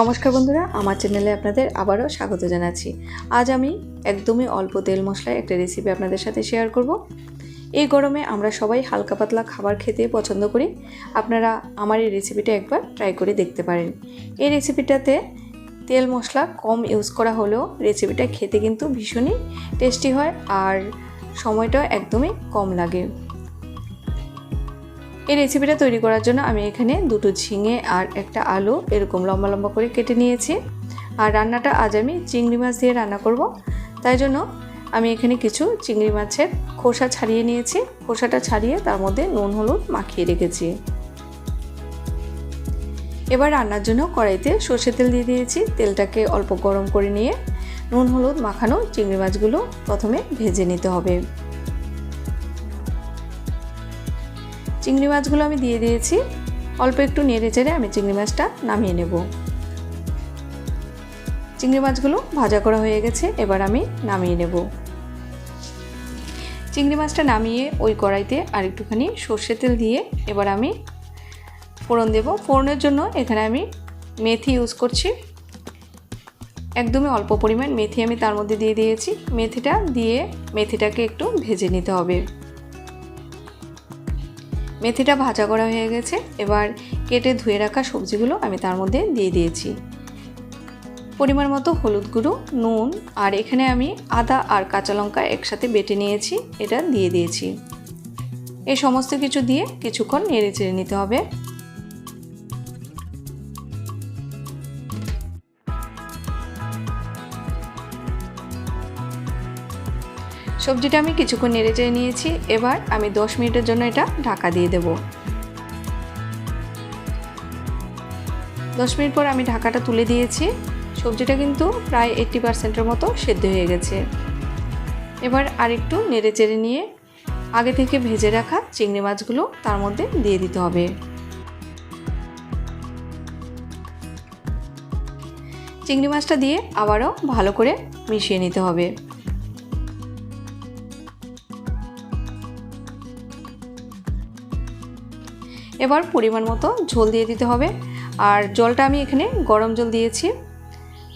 নমস্কার বন্ধুরা, আমার চ্যানেলে আপনাদের আবারও স্বাগত জানাচ্ছি। আজ আমি একদমই অল্প তেল মশলায় একটা রেসিপি আপনাদের সাথে শেয়ার করব। এই গরমে আমরা সবাই হালকা পাতলা খাবার খেতে পছন্দ করি। আপনারা আমার এই রেসিপিটা একবার ট্রাই করে দেখতে পারেন। এই রেসিপিটাতে তেল মশলা কম ইউজ করা হলেও রেসিপিটা খেতে কিন্তু ভীষণই টেস্টি হয় আর সময়টা একদমই কম লাগে। এই রেসিপিটা তৈরি করার জন্য আমি এখানে দুটো ঝিঙে আর একটা আলু এরকম লম্বা লম্বা করে কেটে নিয়েছি। আর রান্নাটা আজ আমি চিংড়ি মাছ দিয়ে রান্না করব। তাই জন্য আমি এখানে কিছু চিংড়ি মাছের খোসা ছাড়িয়ে নিয়েছি। খোসাটা ছাড়িয়ে তার মধ্যে নুন, হলুদ মাখিয়ে রেখেছি। এবার রান্নার জন্য কড়াইতে সর্ষে তেল দিয়ে দিয়েছি। তেলটাকে অল্প গরম করে নিয়ে নুন, হলুদ মাখানো চিংড়ি মাছগুলো প্রথমে ভেজে নিতে হবে। চিংড়ি মাছগুলো আমি দিয়ে দিয়েছি। অল্প একটু নেড়ে চেড়ে আমি চিংড়ি মাছটা নামিয়ে নেব। চিংড়ি মাছগুলো ভাজা করা হয়ে গেছে, এবার আমি নামিয়ে নেব। চিংড়ি মাছটা নামিয়ে ওই কড়াইতে আর একটুখানি সর্ষে তেল দিয়ে এবার আমি ফোড়ন দেব। ফোড়নের জন্য এখানে আমি মেথি ইউজ করছি। একদমই অল্প পরিমাণ মেথি আমি তার মধ্যে দিয়ে দিয়েছি। মেথিটা দিয়ে মেথিটাকে একটু ভেজে নিতে হবে। মেথিটা ভাজা করা হয়ে গেছে। এবার কেটে ধুয়ে রাখা সবজিগুলো আমি তার মধ্যে দিয়ে দিয়েছি। পরিমাণ মতো হলুদ গুঁড়ো, নুন আর এখানে আমি আদা আর কাঁচা লঙ্কা একসাথে বেটে নিয়েছি, এটা দিয়ে দিয়েছি। এই সমস্ত কিছু দিয়ে কিছুক্ষণ নেড়ে চেড়ে নিতে হবে। সবজিটা আমি কিছুক্ষণ নেড়ে চেড়ে নিয়েছি। এবার আমি দশ মিনিটের জন্য এটা ঢাকা দিয়ে দেব। দশ মিনিট পর আমি ঢাকাটা তুলে দিয়েছি। সবজিটা কিন্তু প্রায় এইট্টি পার্সেন্টের মতো সেদ্ধ হয়ে গেছে। এবার আরেকটু নেড়ে চেড়ে নিয়ে আগে থেকে ভেজে রাখা চিংড়ি মাছগুলো তার মধ্যে দিয়ে দিতে হবে। চিংড়ি মাছটা দিয়ে আবারও ভালো করে মিশিয়ে নিতে হবে। এবার পরিমাণ মতো ঝোল দিয়ে দিতে হবে। আর জলটা আমি এখানে গরম জল দিয়েছি।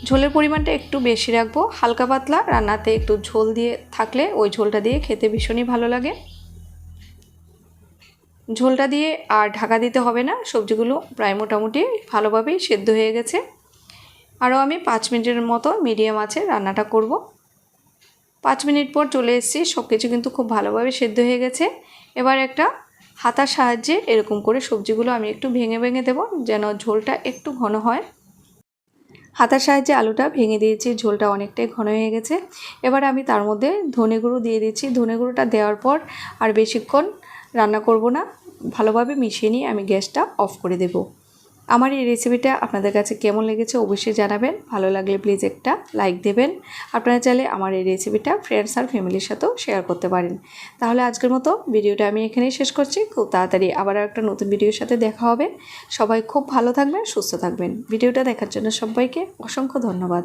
ঝোলের পরিমাণটা একটু বেশি রাখব। হালকা পাতলা রান্নাতে একটু ঝোল দিয়ে থাকলে ওই ঝোলটা দিয়ে খেতে ভীষণই ভালো লাগে। ঝোলটা দিয়ে আর ঢাকা দিতে হবে না। সবজিগুলো প্রায় মোটামুটি ভালোভাবেই সেদ্ধ হয়ে গেছে। আরও আমি পাঁচ মিনিটের মতো মিডিয়াম আছে রান্নাটা করব। পাঁচ মিনিট পর চলে এসেছি। সব কিছু কিন্তু খুব ভালোভাবে সেদ্ধ হয়ে গেছে। এবার একটা হাতার সাহায্যে এরকম করে সবজিগুলো আমি একটু ভেঙে ভেঙে দেবো, যেন ঝোলটা একটু ঘন হয়। হাতার সাহায্যে আলুটা ভেঙে দিয়েছি, ঝোলটা অনেকটাই ঘন হয়ে গেছে। এবার আমি তার মধ্যে ধনে গুঁড়ো দিয়ে দিচ্ছি। ধনে গুঁড়োটা দেওয়ার পর আর বেশিক্ষণ রান্না করব না। ভালোভাবে মিশিয়ে নিয়ে আমি গ্যাসটা অফ করে দেবো। আমার এই রেসিপিটা আপনাদের কাছে কেমন লেগেছে অবশ্যই জানাবেন। ভালো লাগলে প্লিজ একটা লাইক দেবেন। আপনারা চাইলে আমার এই রেসিপিটা ফ্রেন্ডস আর ফ্যামিলির সাথেও শেয়ার করতে পারেন। তাহলে আজকের মতো ভিডিওটা আমি এখানেই শেষ করছি। খুব তাড়াতাড়ি আবার একটা নতুন ভিডিওর সাথে দেখা হবে। সবাই খুব ভালো থাকবেন, সুস্থ থাকবেন। ভিডিওটা দেখার জন্য সবাইকে অসংখ্য ধন্যবাদ।